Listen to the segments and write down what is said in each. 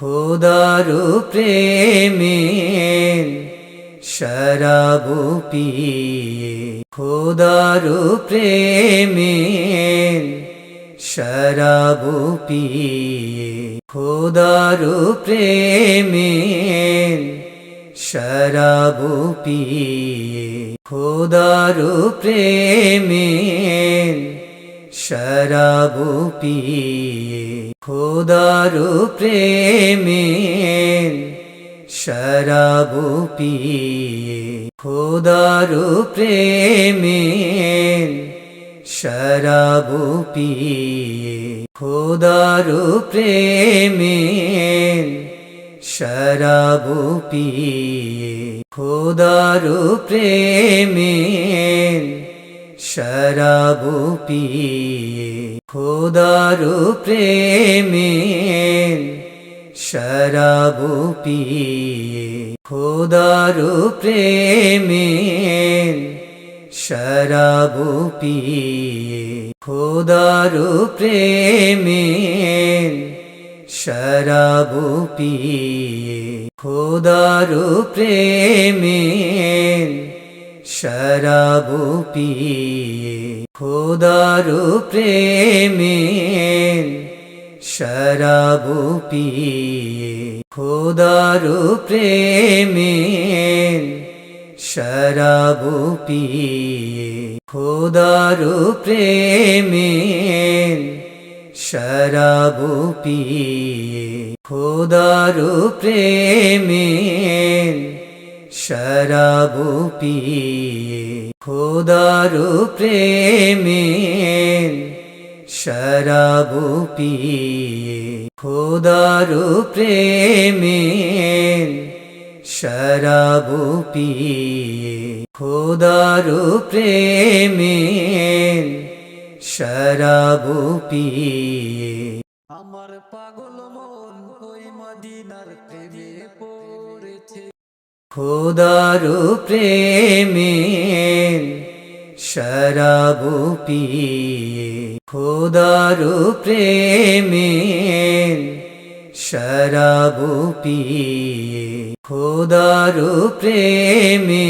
খোদারু প্রেমে শরাবু পিয়ে। খোদারু প্রেমে শরাবু পিয়ে। খোদারু প্রেমে শরাবু পিয়ে। খোদারু প্রেমে শরাবু পিয়ে খোদারু প্রেমে শরাবু পিয়ে খোদারু প্রেমে শরাবু পিয়ে খোদারু প্রেমে শরাবু পিয়ে খোদারু প্রেমে শরাবু পিয়ে, খোদারু প্রেমে শরাবু পিয়ে, খোদারু প্রেমে শরাবু পিয়ে, খোদারু প্রেমে শরাবু পিয়ে, খোদারু প্রেমে শরাবু পিয়ে, খোদারু প্রেমে। শরাবু পিয়ে, খোদারু প্রেমে। শরাবু পিয়ে, খোদারু প্রেমে। শরাবু পিয়ে, খোদারু প্রেমে। শরাবু পিয়ে, খোদারু প্রেমে শরাবু পিয়ে, খোদারু প্রেমে শরাবু পিয়ে, খোদারু প্রেমে শরাবু পিয়ে। আমার পাগল মন ওই মদিনার প্রেমে খোদারু প্রেমে শরাবু পিয়ে। খোদারু প্রেমে শরাবু পিয়ে। খোদারু প্রেমে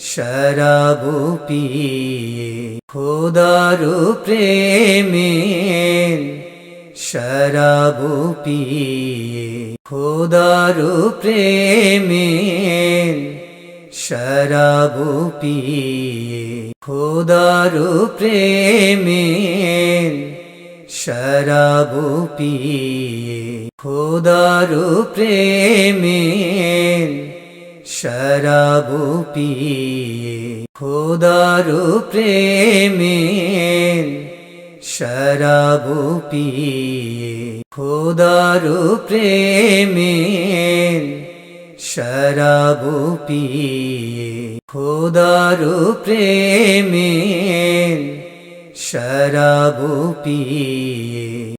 শরাবু পিয়ে। খোদারু প্রেমে শরাবু পিয়ে, খোদারু প্রেমে। শরাবু পিয়ে, খোদারু প্রেমে। শরাবু পিয়ে, খোদারু প্রেমে। শরাবু পিয়ে, খোদারু প্রেমে। শরাবু পিয়ে খোদারু প্রেমে শরাবু পিয়ে খোদারু